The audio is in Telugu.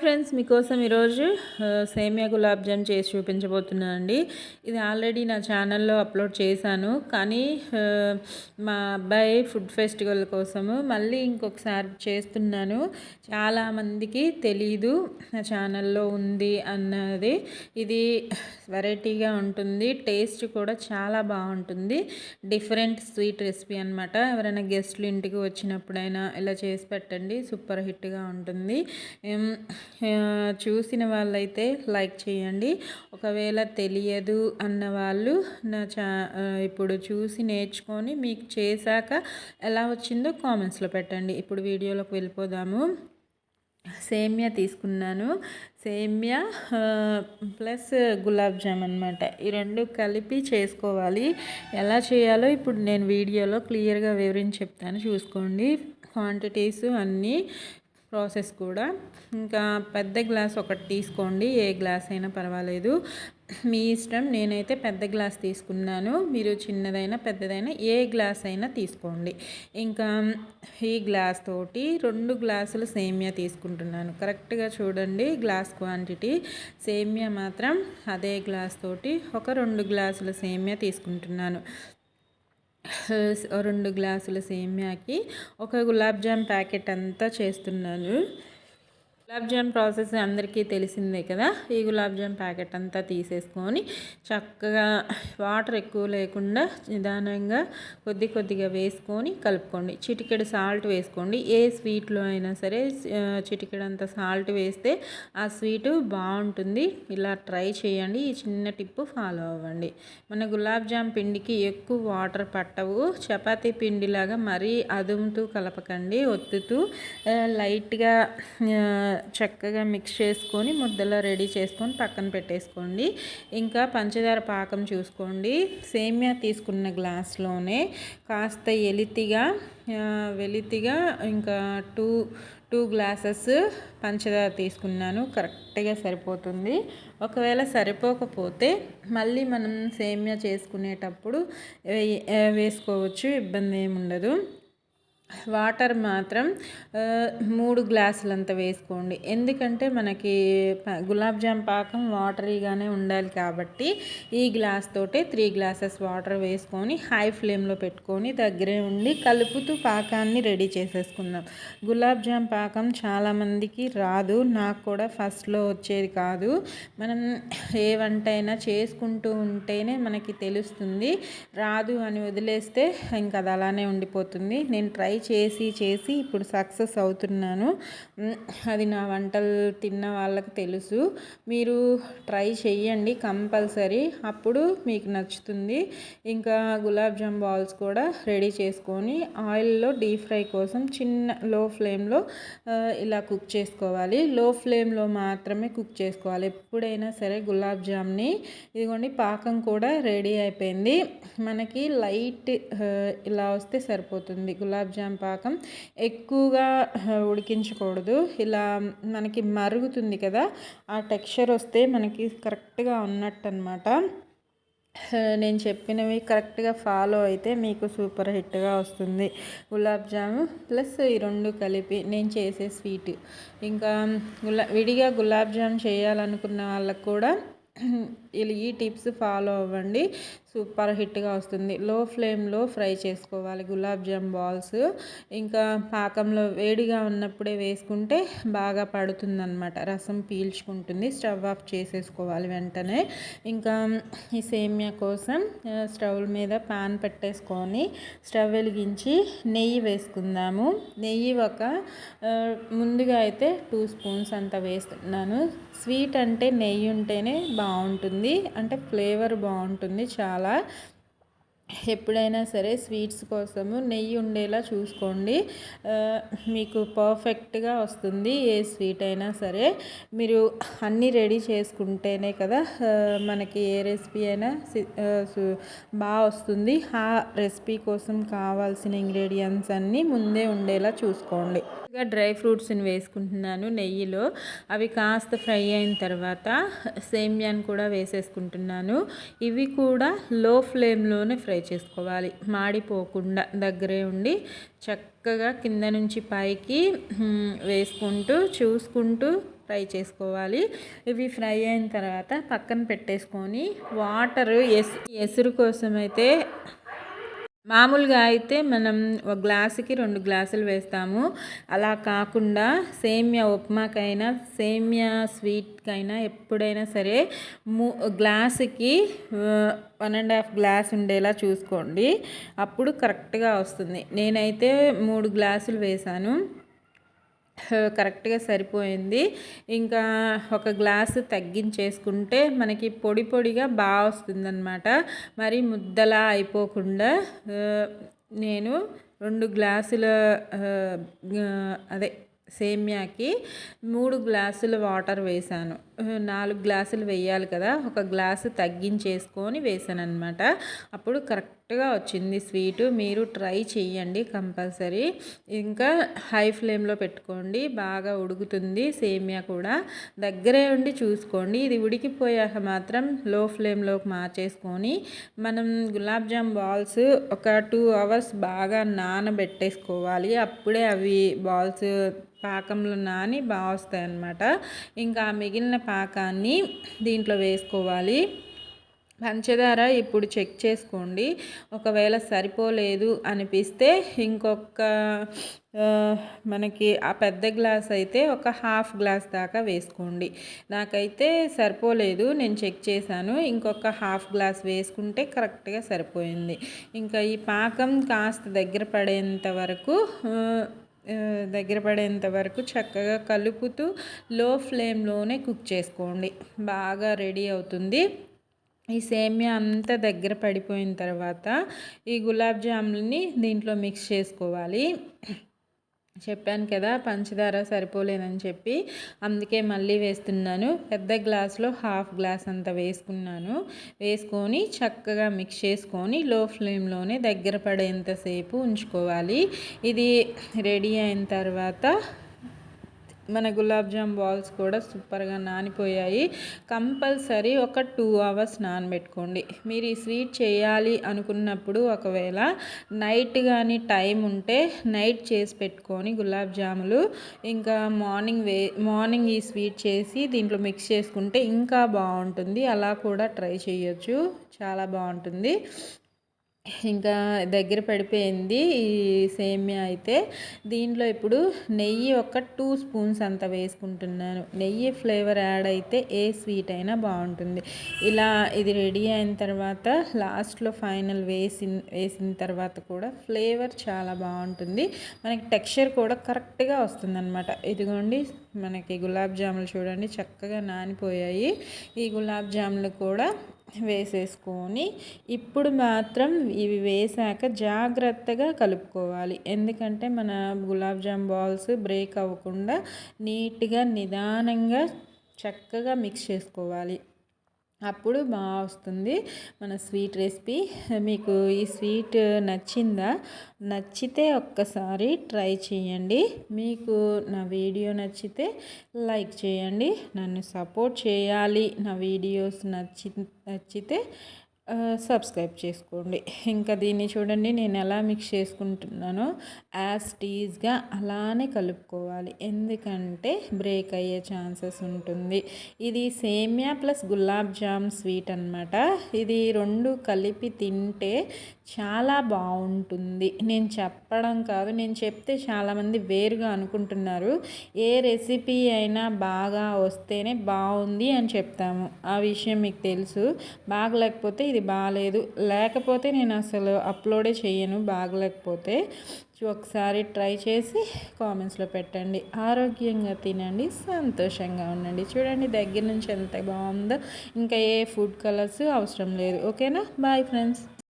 ఫ్రెండ్స్ మీకోసం ఈరోజు సేమియా గులాబ్ జామ్ చేసి చూపించబోతున్నాను అండి. ఇది ఆల్రెడీ నా ఛానల్లో అప్లోడ్ చేశాను. కానీ మా అబ్బాయి ఫుడ్ ఫెస్టివల్ కోసము మళ్ళీ ఇంకొకసారి చేస్తున్నాను. చాలామందికి తెలీదు నా ఛానల్లో ఉంది అన్నది. ఇది వెరైటీగా ఉంటుంది. టేస్ట్ కూడా చాలా బాగుంటుంది. డిఫరెంట్ స్వీట్ రెసిపీ అనమాట ఎవరైనా గెస్ట్లు ఇంటికి వచ్చినప్పుడైనా ఇలా చేసి పెట్టండి. సూపర్ హిట్గా ఉంటుంది. చూసిన వాళ్ళైతే లైక్ చేయండి. ఒకవేళ తెలియదు అన్న వాళ్ళు నా చా ఇప్పుడు చూసి నేర్చుకొని మీకు చేశాక ఎలా వచ్చిందో కామెంట్స్లో పెట్టండి. ఇప్పుడు వీడియోలోకి వెళ్ళిపోదాము. సేమ్యా తీసుకున్నాను. సేమ్యా ప్లస్ గులాబ్ జామ్ అనమాట ఈ రెండు కలిపి చేసుకోవాలి. ఎలా చేయాలో ఇప్పుడు నేను వీడియోలో క్లియర్గా వివరించి చెప్తాను. చూసుకోండి. క్వాంటిటీస్ అన్నీ ప్రాసెస్ కూడా. ఇంకా పెద్ద గ్లాస్ ఒకటి తీసుకోండి. ఏ గ్లాస్ అయినా పర్వాలేదు. మీ ఇష్టం. నేనైతే పెద్ద గ్లాస్ తీసుకున్నాను. మీరు చిన్నదైనా పెద్దదైనా ఏ గ్లాస్ అయినా తీసుకోండి. ఇంకా ఈ గ్లాస్ తోటి రెండు గ్లాసులు సేమియా తీసుకుంటున్నాను. కరెక్ట్గా చూడండి గ్లాస్ క్వాంటిటీ. సేమియా మాత్రం అదే గ్లాస్ తోటి ఒక రెండు గ్లాసుల సేమియా తీసుకుంటున్నాను. రెండు గ్లాసుల సేమ్యాకి ఒక గులాబ్ జామ్ ప్యాకెట్ అంతా చేస్తున్నాను. గులాబ్ జామ్ ప్రాసెస్ అందరికీ తెలిసిందే కదా? ఈ గులాబ్ జామ్ ప్యాకెట్ అంతా తీసేసుకొని చక్కగా వాటర్ ఎక్కువ లేకుండా నిదానంగా కొద్ది కొద్దిగా వేసుకొని కలుపుకోండి. చిటికెడు సాల్ట్ వేసుకోండి. ఏ స్వీట్లో అయినా సరే చిటికెడంత సాల్ట్ వేస్తే ఆ స్వీటు బాగుంటుంది. ఇలా ట్రై చేయండి. ఈ చిన్న టిప్పు ఫాలో అవ్వండి. మన గులాబ్ జామ్ పిండికి ఎక్కువ వాటర్ పట్టవు. చపాతీ పిండిలాగా మరీ అదుముతూ కలపకండి. ఒత్తుతూ లైట్గా చక్కగా మిక్స్ చేసుకొని ముద్దలో రెడీ చేసుకొని పక్కన పెట్టేసుకోండి. ఇంకా పంచదార పాకం చూసుకోండి. సేమియా తీసుకున్న గ్లాస్లోనే కాస్త ఎలితిగా వెలితిగా ఇంకా టూ టూ గ్లాసెస్ పంచదార తీసుకున్నాను. కరెక్ట్గా సరిపోతుంది. ఒకవేళ సరిపోకపోతే మళ్ళీ మనం సేమియా చేసుకునేటప్పుడు వేసుకోవచ్చు. ఇబ్బంది ఏమి ఉండదు వాటర్ మాత్రం మూడు గ్లాసులంత వేసుకోండి. ఎందుకంటే మనకి గులాబ్ జామ్ పాకం వాటరీగానే ఉండాలి కాబట్టి ఈ గ్లాస్ తోటే త్రీ గ్లాసెస్ వాటర్ వేసుకొని హై ఫ్లేమ్లో పెట్టుకొని దగ్గరే ఉండి కలుపుతూ పాకాన్ని రెడీ చేసేసుకుందాం. గులాబ్ జామ్ పాకం చాలామందికి రాదు నాకు కూడా ఫస్ట్లో వచ్చేది కాదు. మనం ఏ వంట అయినా చేసుకుంటూ ఉంటేనే మనకి తెలుస్తుంది. రాదు అని వదిలేస్తే ఇంకా అది అలానే ఉండిపోతుంది. నేను ట్రై చేసి చేసి ఇప్పుడు సక్సెస్ అవుతున్నాను. అది నా వంటలు తిన్న వాళ్ళకి తెలుసు. మీరు ట్రై చెయ్యండి కంపల్సరీ. అప్పుడు మీకు నచ్చుతుంది. ఇంకా గులాబ్ జామ్ బాల్స్ కూడా రెడీ చేసుకొని ఆయిల్లో డీప్ ఫ్రై కోసం చిన్న లో ఫ్లేమ్లో ఇలా కుక్ చేసుకోవాలి. లో ఫ్లేమ్లో మాత్రమే కుక్ చేసుకోవాలి. ఎప్పుడైనా సరే గులాబ్ జామ్ని ఇదిగోండి పాకం కూడా రెడీ అయిపోయింది. మనకి లైట్ ఇలా వస్తే సరిపోతుంది. గులాబ్ జామ్ పాకం ఎక్కువగా ఉడికించకూడదు. ఇలా మనకి మరుగుతుంది కదా ఆ టెక్స్చర్ వస్తే మనకి కరెక్ట్గా ఉన్నట్టు అనమాట నేను చెప్పినవి కరెక్ట్గా ఫాలో అయితే మీకు సూపర్ హిట్గా వస్తుంది. గులాబ్ జాము ప్లస్ ఈ రెండు కలిపి నేను చేసే స్వీట్. ఇంకా గులా విడిగా గులాబ్ జామ్ చేయాలనుకున్న వాళ్ళకు కూడా ఈ టిప్స్ ఫాలో అవ్వండి. సూపర్ హిట్గా వస్తుంది. లో ఫ్లేమ్లో ఫ్రై చేసుకోవాలి. గులాబ్ జామ్ బాల్స్. ఇంకా పాకంలో వేడిగా ఉన్నప్పుడే వేసుకుంటే బాగా పడుతుందన్నమాట. రసం పీల్చుకుంటుంది. స్టవ్ ఆఫ్ చేసేసుకోవాలి వెంటనే. ఇంకా ఈ సేమియా కోసం స్టవ్ మీద పాన్ పెట్టేసుకొని స్టవ్ వెలిగించి నెయ్యి వేసుకుందాము. నెయ్యి ఒక ముందుగా అయితే టూ స్పూన్స్ అంత వేస్తున్నాను. స్వీట్ అంటే నెయ్యి ఉంటేనే బాగుంటుంది బాగుంటుంది. అంటే ఫ్లేవర్ బాగుంటుంది చాలా. ఎప్పుడైనా సరే స్వీట్స్ కోసము నెయ్యి ఉండేలా చూసుకోండి. మీకు పర్ఫెక్ట్గా వస్తుంది ఏ స్వీట్ అయినా సరే. మీరు అన్నీ రెడీ చేసుకుంటేనే కదా మనకి ఏ రెసిపీ అయినా బాగా వస్తుంది. ఆ రెసిపీ కోసం కావాల్సిన ఇంగ్రీడియంట్స్ అన్నీ ముందే ఉండేలా చూసుకోండి. ఇంకా డ్రై ఫ్రూట్స్ని వేసుకుంటున్నాను నెయ్యిలో. అవి కాస్త ఫ్రై అయిన తర్వాత సేమ్యాన్ కూడా వేసేసుకుంటున్నాను. ఇవి కూడా లో ఫ్లేమ్లోనే ఫ్రై ఫ్రై చేసుకోవాలి. మాడిపోకుండా దగ్గరే ఉండి చక్కగా కింద నుంచి పైకి వేసుకుంటూ చూసుకుంటూ ఫ్రై చేసుకోవాలి. ఇవి ఫ్రై అయిన తర్వాత పక్కన పెట్టేసుకొని వాటర్ ఎస్ ఎసురు కోసం అయితే మామూలుగా అయితే మనం ఒక గ్లాసుకి రెండు గ్లాసులు వేస్తాము. అలా కాకుండా సేమ్యా ఉప్మాకైనా సేమ్యా స్వీట్కైనా ఎప్పుడైనా సరే మూ గ్లాసుకి వన్ అండ్ హాఫ్ గ్లాస్ ఉండేలా చూసుకోండి. అప్పుడు కరెక్ట్గా వస్తుంది. నేనైతే మూడు గ్లాసులు వేశాను. కరెక్ట్గా సరిపోయింది. ఇంకా ఒక గ్లాసు తగ్గించేసుకుంటే మనకి పొడి పొడిగా బాగా వస్తుందన్నమాట. మరి ముద్దలా అయిపోకుండా నేను రెండు గ్లాసుల అదే సేమ్యాకి మూడు గ్లాసులు వాటర్ వేసాను. నాలుగు గ్లాసులు వేయాలి కదా ఒక గ్లాసు తగ్గించేసుకొని వేసాను అనమాట అప్పుడు కరెక్ట్గా వచ్చింది స్వీటు. మీరు ట్రై చేయండి కంపల్సరీ. ఇంకా హై ఫ్లేమ్లో పెట్టుకోండి బాగా ఉడుకుతుంది సేమియా కూడా. దగ్గరే ఉండి చూసుకోండి. ఇది ఉడికిపోయాక మాత్రం లో ఫ్లేమ్లోకి మార్చేసుకొని మనం గులాబ్ జామ్ బాల్స్ ఒక టూ అవర్స్ బాగా నానబెట్టేసుకోవాలి. అప్పుడే అవి బాల్స్ పాకంలో నాని బాగా వస్తాయి అన్నమాట. ఇంకా మిగిలిన పాకాన్ని దీంట్లో వేసుకోవాలి. పంచదార ఇప్పుడు చెక్ చేసుకోండి. ఒకవేళ సరిపోలేదు అనిపిస్తే ఇంకొక మనకి ఆ పెద్ద గ్లాస్ అయితే ఒక హాఫ్ గ్లాస్ దాకా వేసుకోండి. నాకైతే సరిపోలేదు నేను చెక్ చేశాను. ఇంకొక హాఫ్ గ్లాస్ వేసుకుంటే కరెక్ట్గా సరిపోయింది. ఇంకా ఈ పాకం కాస్త దగ్గర పడేంత వరకు దగ్గర పడేంత వరకు చక్కగా కలుపుతూ లో ఫ్లేమ్లోనే కుక్ చేసుకోండి. బాగా రెడీ అవుతుంది. ఈ సేమియా అంతా దగ్గర పడిపోయిన తర్వాత ఈ గులాబ్ జాములని దీంట్లో మిక్స్ చేసుకోవాలి. చెప్పాను కదా పంచదార సరిపోలేదని చెప్పి అందుకే మళ్ళీ వేస్తున్నాను. పెద్ద గ్లాస్లో హాఫ్ గ్లాస్ అంత వేసుకున్నాను. వేసుకొని చక్కగా మిక్స్ చేసుకొని లో ఫ్లేమ్లోనే దగ్గర పడేంతసేపు ఉంచుకోవాలి. ఇది రెడీ అయిన తర్వాత మన గులాబ్ జామ్ బాల్స్ కూడా సూపర్గా నానిపోయాయి. కంపల్సరీ ఒక టూ అవర్స్ నానబెట్టుకోండి. మీరు ఈ స్వీట్ చేయాలి అనుకున్నప్పుడు ఒకవేళ నైట్ కానీ టైం ఉంటే నైట్ చేసి పెట్టుకొని గులాబ్ జాములు ఇంకా మార్నింగ్ వే మార్నింగ్ ఈ స్వీట్ చేసి దీంట్లో మిక్స్ చేసుకుంటే ఇంకా బాగుంటుంది. అలా కూడా ట్రై చేయొచ్చు. చాలా బాగుంటుంది. ఇంకా దగ్గర పడిపోయింది ఈ సేమియా అయితే. దీంట్లో ఇప్పుడు నెయ్యి ఒక టూ స్పూన్స్ అంత వేసుకుంటున్నాను. నెయ్యి ఫ్లేవర్ యాడ్ అయితే ఏ స్వీట్ అయినా బాగుంటుంది. ఇలా ఇది రెడీ అయిన తర్వాత లాస్ట్లో ఫైనల్ వేసిన వేసిన తర్వాత కూడా ఫ్లేవర్ చాలా బాగుంటుంది. మనకి టెక్స్చర్ కూడా కరెక్ట్గా వస్తుందన్నమాట. ఇదిగోండి మనకి గులాబ్ జాములు చూడండి చక్కగా నానిపోయాయి. ఈ గులాబ్ జాములు కూడా వేసేసుకొని ఇప్పుడు మాత్రం ఇవి వేసాక జాగ్రత్తగా కలుపుకోవాలి. ఎందుకంటే మన గులాబ్ జామ్ బాల్స్ బ్రేక్ అవ్వకుండా నీట్గా నిదానంగా చక్కగా మిక్స్ చేసుకోవాలి. అప్పుడు బాగా వస్తుంది మన స్వీట్ రెసిపీ. మీకు ఈ స్వీట్ నచ్చిందా? నచ్చితే ఒక్కసారి ట్రై చేయండి. మీకు నా వీడియో నచ్చితే లైక్ చేయండి. నన్ను సపోర్ట్ చేయాలి. నా వీడియోస్ నచ్చి నచ్చితే సబ్స్క్రైబ్ చేసుకోండి. ఇంకా దీన్ని చూడండి నేను ఎలా మిక్స్ చేసుకుంటున్నానో యాజ్ టీజ్గా అలానే కలుపుకోవాలి. ఎందుకంటే బ్రేక్ అయ్యే ఛాన్సెస్ ఉంటుంది. ఇది సేమియా ప్లస్ గులాబ్ జామ్ స్వీట్ అనమాట ఇది రెండు కలిపి తింటే చాలా బాగుంటుంది. నేను చెప్పడం కాదు నేను చెప్తే చాలామంది వేరుగా అనుకుంటున్నారు. ఏ రెసిపీ అయినా బాగా వస్తేనే బాగుంది అని చెప్తాము. ఆ విషయం మీకు తెలుసు. బాగలేకపోతే ఇది ఇది బాగాలేదు లేకపోతే నేను అసలు అప్లోడే చేయను బాగలేకపోతే ఒకసారి ట్రై చేసి కామెంట్స్లో పెట్టండి. ఆరోగ్యంగా తినండి సంతోషంగా ఉండండి. చూడండి దగ్గర నుంచి ఎంత బాగుందో. ఇంకా ఏ ఫుడ్ కలర్స్ అవసరం లేదు. ఓకేనా? Bye friends.